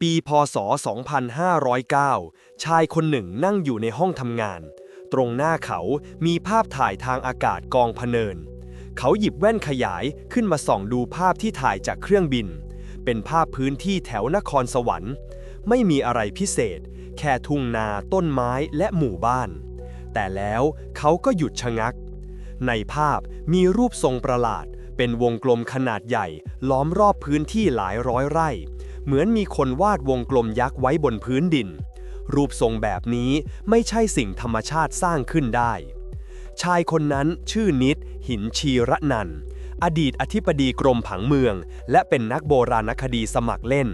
ปีพศ 2509 ชายคนหนึ่งนั่งอยู่ในห้องทำงาน ตรงหน้าเขามีภาพถ่ายทางอากาศกองพเนิน เขาหยิบแว่นขยายขึ้นมาส่องดูภาพที่ถ่ายจากเครื่องบิน เป็นภาพพื้นที่แถวนครสวรรค์ ไม่มีอะไรพิเศษ แค่ทุ่งนาต้นไม้และหมู่บ้าน แต่แล้วเขาก็หยุดชะงัก ในภาพมีรูปทรงประหลาด เป็นวงกลมขนาดใหญ่ ล้อมรอบพื้นที่หลายร้อยไร่ เหมือนมีคนวาดวงกลมยักษ์ไว้บนพื้นดิน รูปทรงแบบนี้ไม่ใช่สิ่งธรรมชาติสร้างขึ้นได้ ชายคนนั้นชื่อนิด หินชีระนัน อดีตอธิบดีกรมผังเมือง และเป็นนักโบราณคดีสมัครเล่น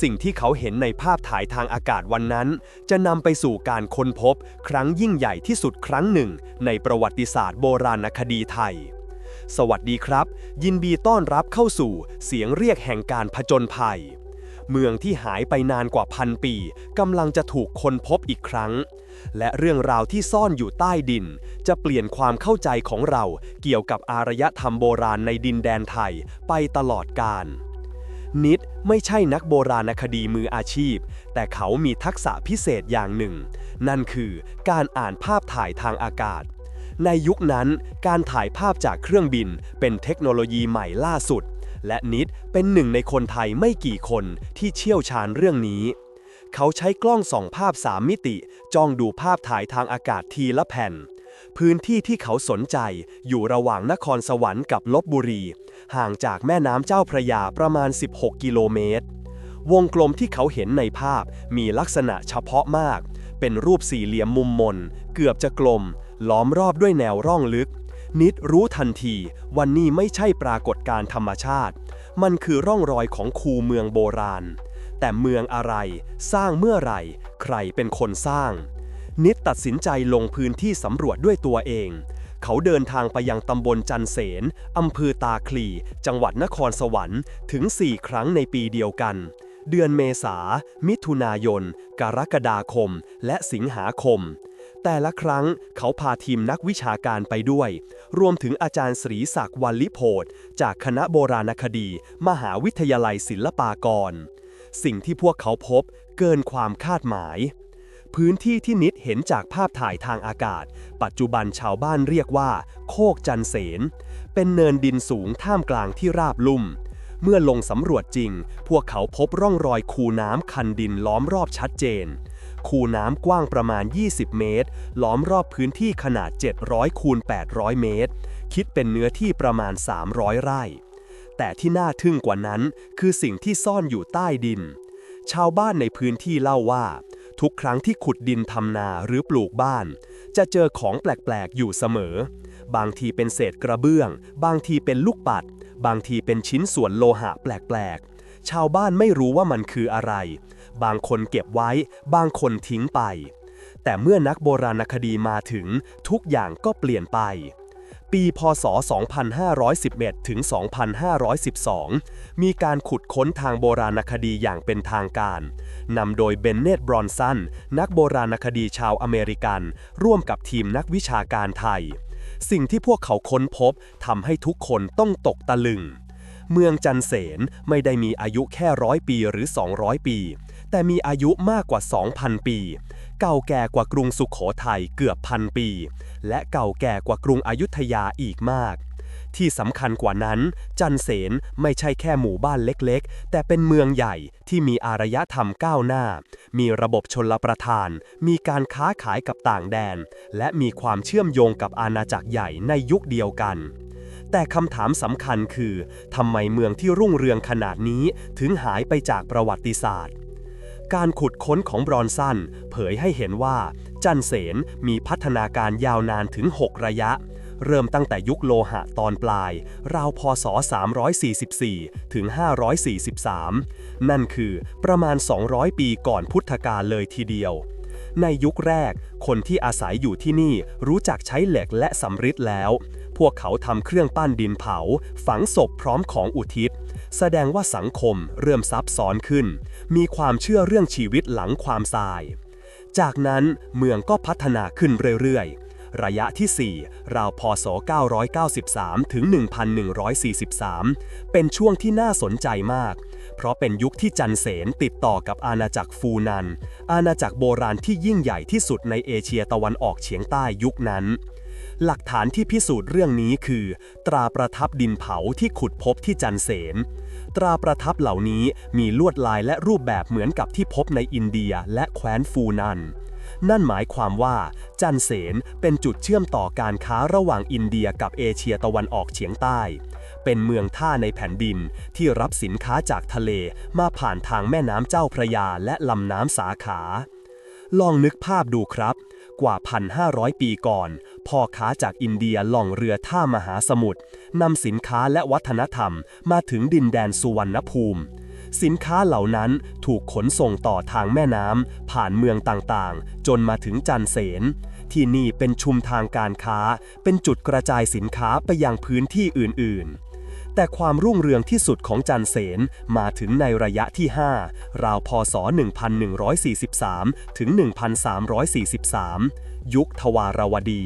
สิ่งที่เขาเห็นในภาพถ่ายทางอากาศวันนั้น จะนำไปสู่การค้นพบ ครั้งยิ่งใหญ่ที่สุดครั้งหนึ่ง ในประวัติศาสตร์โบราณคดีไทย สวัสดีครับ ยินดีต้อนรับเข้าสู่เสียงเรียกแห่งการผจญภัย เมืองที่หายไปนานกว่าพันปีกำลังจะถูกค้นพบอีกครั้ง และเรื่องราวที่ซ่อนอยู่ใต้ดิน จะเปลี่ยนความเข้าใจของเราเกี่ยวกับอารยธรรมโบราณในดินแดนไทยไปตลอดกาลนิดไม่ใช่นักโบราณคดีมืออาชีพ แต่เขามีทักษะพิเศษอย่างหนึ่ง นั่นคือการอ่านภาพถ่ายทางอากาศ ในยุคนั้นการถ่ายภาพจากเครื่องบินเป็นเทคโนโลยีใหม่ล่าสุด และนิดเป็นหนึ่งในคนไทยไม่กี่คนที่เชี่ยวชาญเรื่องนี้ เขาใช้กล้องส่องภาพสามมิติ จ้องดูภาพถ่ายทางอากาศทีละแผ่น พื้นที่ที่เขาสนใจอยู่ระหว่างนครสวรรค์กับลบบุรี ห่างจากแม่น้ำเจ้าพระยาประมาณ 16 กิโลเมตรวงกลมที่เขาเห็นในภาพมีลักษณะเฉพาะมาก เป็นรูปสี่เหลี่ยมมุมมน เกือบจะกลม ล้อมรอบด้วยแนวร่องลึก นิดรู้ทันทีวันนี้ไม่ใช่ปรากฏการธรรมชาติ มันคือร่องรอยของคูเมืองโบราณ แต่เมืองอะไรสร้างเมื่อไหร่ ใครเป็นคนสร้าง นิดตัดสินใจลงพื้นที่สำรวจด้วยตัวเอง เขาเดินทางไปยังตำบลจันเสนอำเภอตาคลี จังหวัดนครสวรรค์ถึง 4 ครั้งในปีเดียวกันเดือนเมษา มิถุนายน กรกฎาคม และสิงหาคม แต่ละครั้งเขาพาทีมนักวิชาการไปด้วย รวมถึงอาจารย์ศรีศักดิ์วัลลิโพธจากคณะโบราณคดี มหาวิทยาลัยศิลปากร สิ่งที่พวกเขาพบเกินความคาดหมาย พื้นที่ที่นิดเห็นจากภาพถ่ายทางอากาศ ปัจจุบันชาวบ้านเรียกว่า โคกจันเสน เป็นเนินดินสูงท่ามกลางที่ราบลุ่ม เมื่อลงสำรวจจริง พวกเขาพบร่องรอยคูน้ำคันดินล้อมรอบชัดเจน คูน้ำกว้างประมาณ 20 เมตร ล้อมรอบพื้นที่ขนาด 700 คูณ 800 เมตร คิดเป็นเนื้อที่ประมาณ 300 ไร่ แต่ที่น่าทึ่งกว่านั้นคือสิ่งที่ซ่อนอยู่ใต้ดิน ชาวบ้านในพื้นที่เล่าว่า ทุกครั้งที่ขุดดินทำนาหรือปลูกบ้าน จะเจอของแปลก ๆ อยู่เสมอ บางทีเป็นเศษกระเบื้อง บางทีเป็นลูกปัด บางทีเป็นชิ้นส่วนโลหะแปลก ๆ ชาวบ้านไม่รู้ว่ามันคืออะไร บางคนเก็บไว้ บางคนทิ้งไป แต่เมื่อนักโบราณคดีมาถึงทุกอย่างก็เปลี่ยนไป ปีพศ 2511 ถึง 2512 มีการขุดค้นทางโบราณคดีอย่างเป็นทางการ นำโดยเบนเนตบรอนสัน นักโบราณคดีชาวอเมริกัน ร่วมกับทีมนักวิชาการไทย สิ่งที่พวกเขาค้นพบทำให้ทุกคนต้องตกตะลึง เมืองจันเสนไม่ได้มีอายุแค่ร้อยปีหรือ 200 ปี แต่มีอายุมากกว่า 2,000 ปี เก่าแก่กว่ากรุงสุขโขทัยเกือบพันปี และเก่าแก่กว่ากรุงอยุธยาอีกมาก ที่สำคัญกว่านั้น จันเสนไม่ใช่แค่หมู่บ้านเล็กๆ แต่เป็นเมืองใหญ่ที่มีอารยธรรมก้าวหน้า มีระบบชนลประทาน มีการค้าขายกับต่างแดน และมีความเชื่อมโยงกับอาณาจักรใหญ่ในยุคเดียวกัน แต่คำถามสำคัญคือทำไมเมืองที่รุ่งเรืองขนาดนี้ถึงหายไปจากประวัติศาสตร์ การขุดค้นของบรอนสันเผยให้เห็นว่า จันเสนมีพัฒนาการยาวนานถึง 6 ระยะ เริ่มตั้งแต่ยุคโลหะตอนปลาย ราวพศ 344 ถึง 543 นั่นคือประมาณ 200 ปีก่อนพุทธกาลเลยทีเดียวในยุคแรก คนที่อาศัยอยู่ที่นี่รู้จักใช้เหล็กและสำริดแล้ว พวกเขาทำเครื่องปั้นดินเผา ฝังศพพร้อมของอุทิศ แสดงว่าสังคมเริ่มซับซ้อนขึ้น มีความเชื่อเรื่องชีวิตหลังความตาย จากนั้นเมืองก็พัฒนาขึ้นเรื่อยๆ ระยะที่ 4 ราวพศ 993 ถึง 1143 เป็นช่วงที่น่าสนใจมากเพราะเป็นยุคที่จันเสนติดต่อกับอาณาจักรฟูนัน อาณาจักรโบราณที่ยิ่งใหญ่ที่สุดในเอเชียตะวันออกเฉียงใต้ยุคนั้น หลักฐานที่พิสูจน์เรื่องนี้คือ ตราประทับดินเผาที่ขุดพบที่จันเสน ตราประทับเหล่านี้มีลวดลายและรูปแบบเหมือนกับที่พบในอินเดียและแคว้นฟูนัน นั่นหมายความว่า จันเสนเป็นจุดเชื่อมต่อการค้าระหว่างอินเดียกับเอเชียตะวันออกเฉียงใต้ เป็นเมืองท่าในแผ่นดินที่รับสินค้าจากทะเลมาผ่านทางแม่น้ำเจ้าพระยาและลำน้ำสาขา ลองนึกภาพดูครับ กว่า 1,500 ปีก่อน พ่อค้าจากอินเดียล่องเรือท่ามหาสมุทรนำสินค้าและวัฒนธรรมมาถึงดินแดนสุวรรณภูมิ สินค้าเหล่านั้นถูกขนส่งต่อทางแม่น้ำผ่านเมืองต่างๆ จนมาถึงจันเสนที่นี่เป็นชุมทางการค้า เป็นจุดกระจายสินค้าไปยังพื้นที่อื่นๆ แต่ความรุ่งเรืองที่สุดของจันเสนมาถึงในระยะที่ 5 ราวพศ 1143 ถึง 1343 ยุคทวารวดี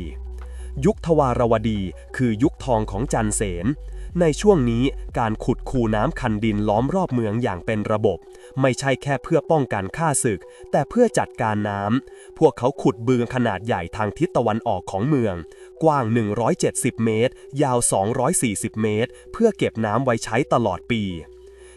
ยุคทวารวดีคือยุคทองของจันเสนในช่วงนี้การขุดคูน้ำคันดินล้อมรอบเมืองอย่างเป็นระบบ ไม่ใช่แค่เพื่อป้องกันฆ่าศึก แต่เพื่อจัดการน้ำพวกเขาขุดบึงขนาดใหญ่ทางทิศตะวันออกของเมือง กว้าง 170 เมตร ยาว 240 เมตร เพื่อเก็บน้ำไว้ใช้ตลอดปี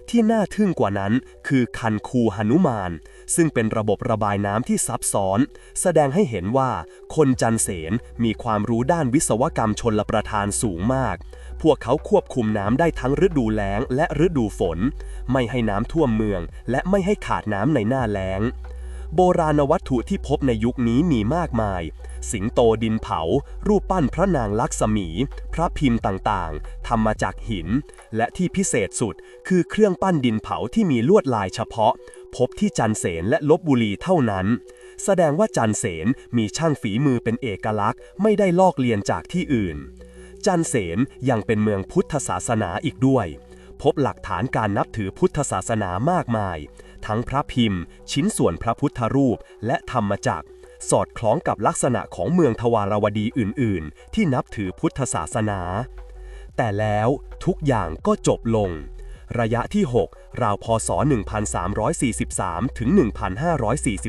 ที่น่าทึ่งกว่านั้นคือคันคูหนุมาน ซึ่งเป็นระบบระบายน้ำที่ซับซ้อน แสดงให้เห็นว่าคนจันเสนมีความรู้ด้านวิศวกรรมชนละประทานสูงมาก พวกเขาควบคุมน้ำได้ทั้งฤดูแล้งและฤดูฝน ไม่ให้น้ำท่วมเมือง และไม่ให้ขาดน้ำในหน้าแล้ง โบราณวัตถุที่พบในยุคนี้มีมากมาย สิงโตดินเผา รูปปั้นพระนางลักษมี พระพิมพ์ต่างๆทำมาจากหิน และที่พิเศษสุด คือเครื่องปั้นดินเผาที่มีลวดลายเฉพาะ พบที่จันเสนและลบบุรีเท่านั้น แสดงว่าจันเสนมีช่างฝีมือเป็นเอกลักษณ์ ไม่ได้ลอกเลียนจากที่อื่น จันเสนยังเป็นเมืองพุทธศาสนาอีกด้วย พบหลักฐานการนับถือพุทธศาสนามากมาย ทั้งพระพิมพ์ ชิ้นส่วนพระพุทธรูป และธรรมจักร สอดคล้องกับลักษณะของเมืองทวารวดีอื่น ๆ ที่นับถือพุทธศาสนา แต่แล้วทุกอย่างก็จบลง ระยะที่ 6 ราวพศ 1343 ถึง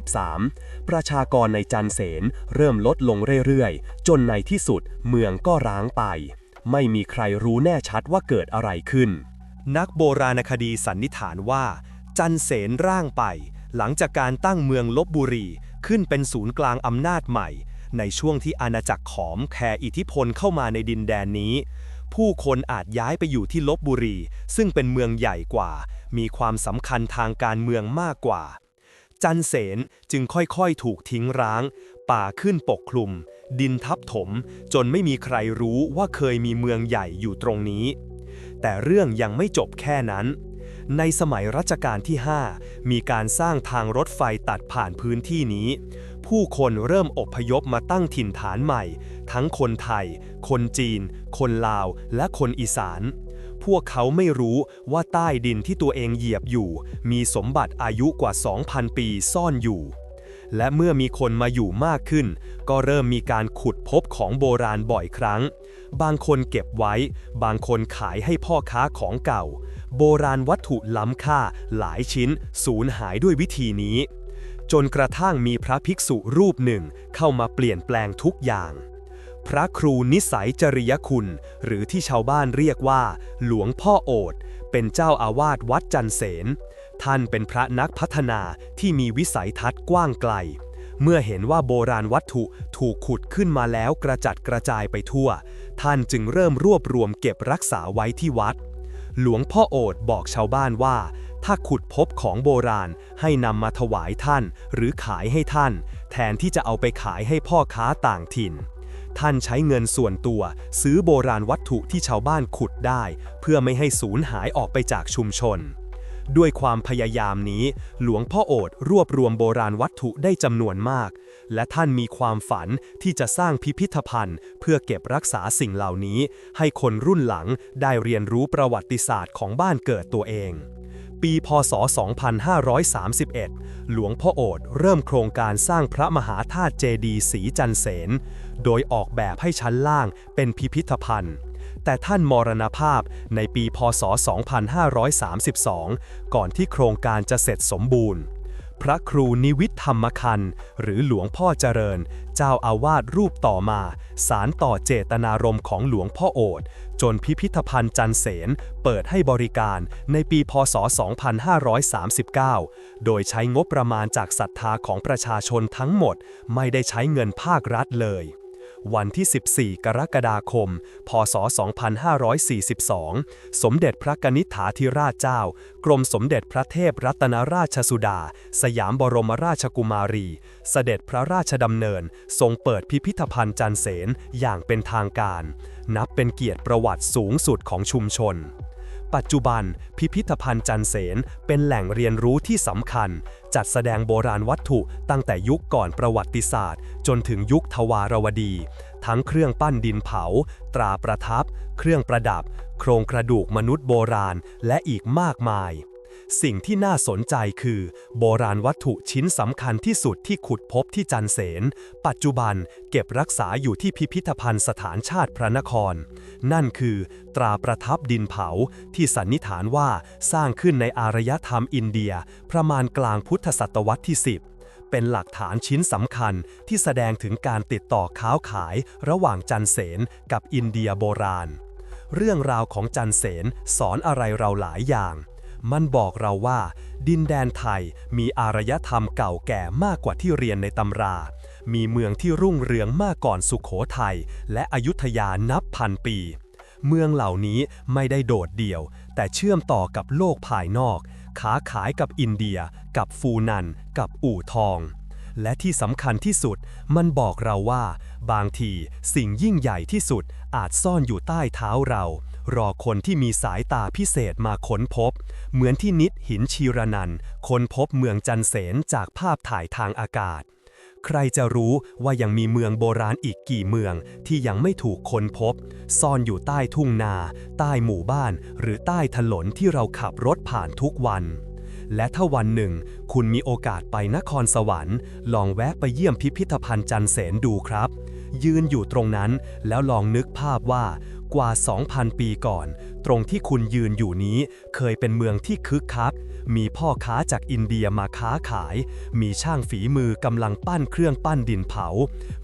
1543 ประชากรในจันเสนเริ่มลดลงเรื่อย ๆ จนในที่สุดเมืองก็ร้างไป ไม่มีใครรู้แน่ชัดว่าเกิดอะไรขึ้นนักโบราณคดีสันนิษฐานว่า จันเสนร่างไป หลังจากการตั้งเมืองลบบุรีขึ้นเป็นศูนย์กลางอำนาจใหม่ ในช่วงที่อาณาจักรขอมแผ่อิทธิพลเข้ามาในดินแดนนี้ ผู้คนอาจย้ายไปอยู่ที่ลบบุรี ซึ่งเป็นเมืองใหญ่กว่า มีความสำคัญทางการเมืองมากกว่า จันเสนจึงค่อยๆ ถูกทิ้งร้าง ป่าขึ้นปกคลุม ดินทับถม จนไม่มีใครรู้ว่าเคยมีเมืองใหญ่อยู่ตรงนี้ แต่เรื่องยังไม่จบแค่นั้น ในสมัยรัชกาลที่ 5 มีการสร้างทางรถไฟตัดผ่านพื้นที่นี้ ผู้คนเริ่มอพยพมาตั้งถิ่นฐานใหม่ ทั้งคนไทย คนจีน คนลาว และคนอีสาน พวกเขาไม่รู้ว่าใต้ดินที่ตัวเองเหยียบอยู่ มีสมบัติอายุกว่า 2,000 ปีซ่อนอยู่ และเมื่อมีคนมาอยู่มากขึ้น ก็เริ่มมีการขุดพบของโบราณบ่อยครั้ง บางคนเก็บไว้ บางคนขายให้พ่อค้าของเก่า โบราณวัตถุล้ำค่าหลายชิ้นสูญหายด้วยวิธีนี้ จนกระทั่งมีพระภิกษุรูปหนึ่งเข้ามาเปลี่ยนแปลงทุกอย่างพระครูนิสัยจริยคุณ หรือที่ชาวบ้านเรียกว่า หลวงพ่อโอดเป็นเจ้าอาวาสวัดจันเสน ท่านเป็นพระนักพัฒนาที่มีวิสัยทัศน์กว้างไกล เมื่อเห็นว่าโบราณวัตถุถูกขุดขึ้นมาแล้วกระจัดกระจายไปทั่ว ท่านจึงเริ่มรวบรวมเก็บรักษาไว้ที่วัด หลวงพ่อโอดบอกชาวบ้านว่า ถ้าขุดพบของโบราณให้นำมาถวายท่าน หรือขายให้ท่าน แทนที่จะเอาไปขายให้พ่อค้าต่างถิ่นท่านใช้เงินส่วนตัว ซื้อโบราณวัตถุที่ชาวบ้านขุดได้ เพื่อไม่ให้สูญหายออกไปจากชุมชน ด้วยความพยายามนี้ หลวงพ่อโอดรวบรวมโบราณวัตถุได้จำนวนมาก และท่านมีความฝันที่จะสร้างพิพิธภัณฑ์ เพื่อเก็บรักษาสิ่งเหล่านี้ ให้คนรุ่นหลังได้เรียนรู้ประวัติศาสตร์ของบ้านเกิดตัวเองปีพศ 2531 หลวงพ่อโอษฐ์เริ่มโครงการสร้างพระมหาธาตุเจดีย์ศรีจันเสน โดยออกแบบให้ชั้นล่างเป็นพิพิธภัณฑ์ แต่ท่านมรณภาพในปีพศ 2532 ก่อนที่โครงการจะเสร็จสมบูรณ์ พระครูนิวิทธรรมคัน หรือหลวงพ่อเจริญ เจ้าอาวาสรูปต่อมา สารต่อเจตนารมณ์ของหลวงพ่อโอษฐ์จนพิพิธภัณฑ์จันเสนเปิดให้บริการในปีพศ 2539 โดยใช้งบประมาณจากศรัทธาของประชาชนทั้งหมด ไม่ได้ใช้เงินภาครัฐเลย วันที่ 14 กรกฎาคม พศ 2542 สมเด็จพระกนิษฐาธิราชเจ้า กรมสมเด็จพระเทพรัตนราชสุดา สยามบรมราชกุมารี เสด็จพระราชดำเนิน ทรงเปิดพิพิธภัณฑ์จันเสนอย่างเป็นทางการ นับเป็นเกียรติประวัติสูงสุดของชุมชน ปัจจุบัน พิพิธภัณฑ์จันเสนเป็นแหล่งเรียนรู้ที่สำคัญ จัดแสดงโบราณวัตถุตั้งแต่ยุคก่อนประวัติศาสตร์ จนถึงยุคทวารวดี ทั้งเครื่องปั้นดินเผา ตราประทับ เครื่องประดับ โครงกระดูกมนุษย์โบราณ และอีกมากมาย สิ่งที่น่าสนใจคือ โบราณวัตถุชิ้นสำคัญที่สุดที่ขุดพบที่จันเสน ปัจจุบันเก็บรักษาอยู่ที่พิพิธภัณฑ์สถานชาติพระนคร นั่นคือ ตราประทับดินเผาที่สันนิษฐานว่าสร้างขึ้นในอารยธรรมอินเดีย ประมาณกลางพุทธศตวรรษที่ 10เป็นหลักฐานชิ้นสำคัญที่แสดงถึงการติดต่อค้าขายระหว่างจันเสนกับอินเดียโบราณ เรื่องราวของจันเสนสอนอะไรเราหลายอย่าง มันบอกเราว่า ดินแดนไทยมีอารยธรรมเก่าแก่มากกว่าที่เรียนในตำรา มีเมืองที่รุ่งเรืองมากก่อนสุขโขทัยและอยุธยานับพันปี เมืองเหล่านี้ไม่ได้โดดเดี่ยว แต่เชื่อมต่อกับโลกภายนอก ค้าขายกับอินเดีย กับฟูนัน กับอู่ทอง และที่สำคัญที่สุด มันบอกเราว่า บางทีสิ่งยิ่งใหญ่ที่สุดอาจซ่อนอยู่ใต้เท้าเรา รอคนที่มีสายตาพิเศษมาค้นพบ เหมือนที่นิดหินชีรนันค้นพบเมืองจันเสนจากภาพถ่ายทางอากาศ ใครจะรู้ว่ายังมีเมืองโบราณอีกกี่เมืองที่ยังไม่ถูกค้นพบ ซ่อนอยู่ใต้ทุ่งนา ใต้หมู่บ้าน หรือใต้ถนนที่เราขับรถผ่านทุกวันและถ้าวันหนึ่ง คุณมีโอกาสไปนครสวรรค์ ลองแวะไปเยี่ยมพิพิธภัณฑ์จันเสนดูครับ ยืนอยู่ตรงนั้นแล้วลองนึกภาพว่า กว่า 2,000 ปีก่อน ตรงที่คุณยืนอยู่นี้ เคยเป็นเมืองที่คึกคัก มีพ่อค้าจากอินเดียมาค้าขาย มีช่างฝีมือกำลังปั้นเครื่องปั้นดินเผา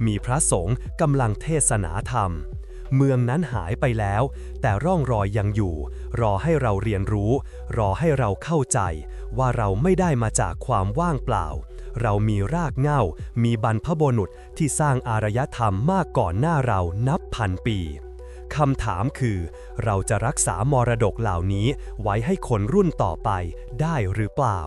มีพระสงฆ์กำลังเทศนาธรรม เมืองนั้นหายไปแล้ว แต่ร่องรอยยังอยู่ รอให้เราเรียนรู้ รอให้เราเข้าใจ ว่าเราไม่ได้มาจากความว่างเปล่าเรามีรากเหง้ามีบรรพบุรุษที่สร้างอารยธรรมมากก่อนหน้าเรานับพันปี คำถามคือ เราจะรักษามรดกเหล่านี้ไว้ให้คนรุ่นต่อไปได้หรือเปล่า